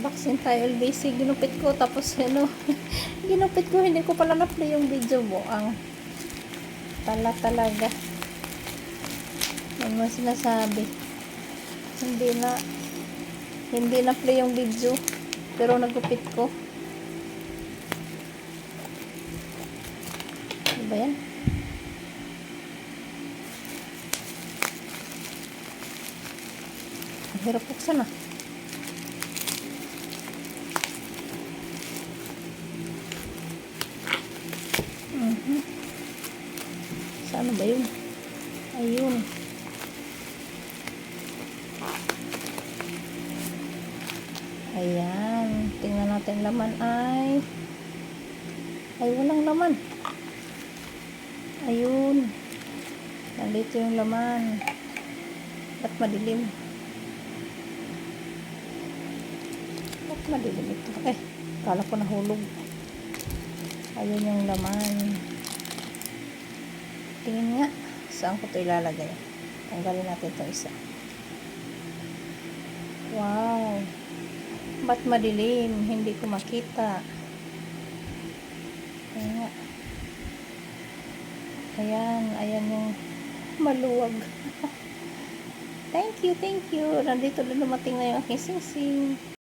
Unboxing tayo LBC. Ginupit ko. Tapos ano. ginupit ko. Hindi ko pala na-play yung video mo. Ang tala talaga. Ano sinasabi. Hindi na. Hindi na-play yung video. Pero nagupit ko. Ano ba yan? Hirap buksan ah. Saan ba yun? Ayun. Ayan. Tingnan natin laman ay ay walang laman. Ayun. Nandito yung laman. Ba't madilim? Ba't madilim ito? Eh, kala ko nahulog. Ayun yung laman. Tingin nga. Saan ko ito ilalagay? Tanggalin natin itong isa. Wow. Ba't madilim? Hindi ko makita. Ayan nga. Ayan. Yung maluwag. thank you, thank you. Nandito na dumating na yung aking sing-sing.